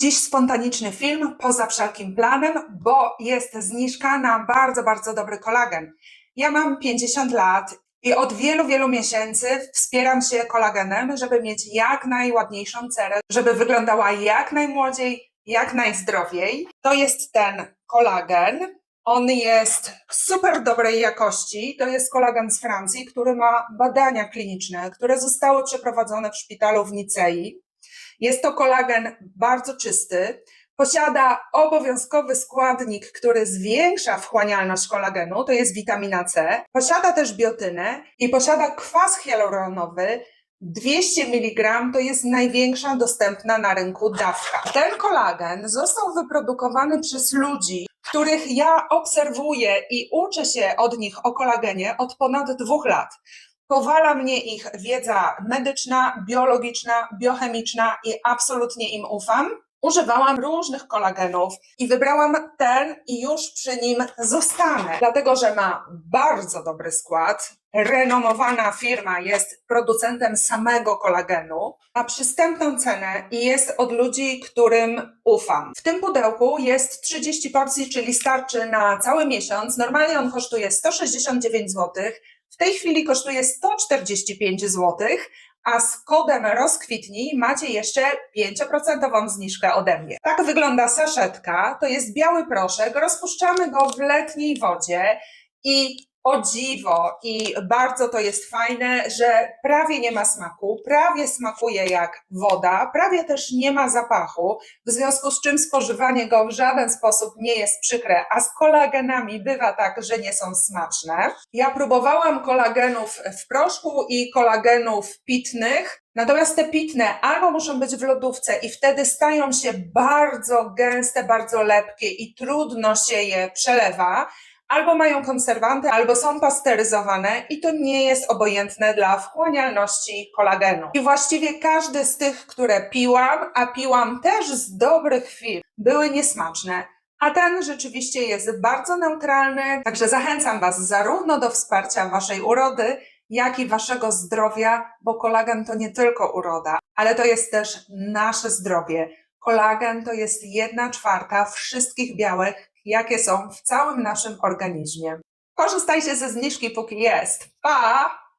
Dziś spontaniczny film poza wszelkim planem, bo jest zniżka na bardzo, bardzo dobry kolagen. Ja mam 50 lat i od wielu, wielu miesięcy wspieram się kolagenem, żeby mieć jak najładniejszą cerę, żeby wyglądała jak najmłodziej, jak najzdrowiej. To jest ten kolagen. On jest super dobrej jakości. To jest kolagen z Francji, który ma badania kliniczne, które zostały przeprowadzone w szpitalu w Nicei. Jest to kolagen bardzo czysty. Posiada obowiązkowy składnik, który zwiększa wchłanialność kolagenu, to jest witamina C. Posiada też biotynę i posiada kwas hialuronowy. 200 mg to jest największa dostępna na rynku dawka. Ten kolagen został wyprodukowany przez ludzi, których ja obserwuję i uczę się od nich o kolagenie od ponad dwóch lat. Powala mnie ich wiedza medyczna, biologiczna, biochemiczna i absolutnie im ufam. Używałam różnych kolagenów i wybrałam ten i już przy nim zostanę, dlatego że ma bardzo dobry skład. Renomowana firma jest producentem samego kolagenu, ma przystępną cenę i jest od ludzi, którym ufam. W tym pudełku jest 30 porcji, czyli starczy na cały miesiąc. Normalnie on kosztuje 169 zł. W tej chwili kosztuje 145 zł, a z kodem rozkwitnij macie jeszcze 5% zniżkę ode mnie. Tak wygląda saszetka, to jest biały proszek, rozpuszczamy go w letniej wodzie i o dziwo i bardzo to jest fajne, że prawie nie ma smaku, prawie smakuje jak woda, prawie też nie ma zapachu, w związku z czym spożywanie go w żaden sposób nie jest przykre, a z kolagenami bywa tak, że nie są smaczne. Ja próbowałam kolagenów w proszku i kolagenów pitnych, Natomiast te pitne albo muszą być w lodówce i wtedy stają się bardzo gęste, bardzo lepkie i trudno się je przelewa, albo mają konserwanty, albo są pasteryzowane i to nie jest obojętne dla wchłanialności kolagenu. I właściwie każdy z tych, które piłam, a piłam też z dobrych firm, były niesmaczne. A ten rzeczywiście jest bardzo neutralny, także zachęcam Was zarówno do wsparcia Waszej urody, jak i Waszego zdrowia, bo kolagen to nie tylko uroda, ale to jest też nasze zdrowie. Kolagen to jest jedna czwarta wszystkich białek, jakie są w całym naszym organizmie. Korzystajcie ze zniżki, póki jest. Pa!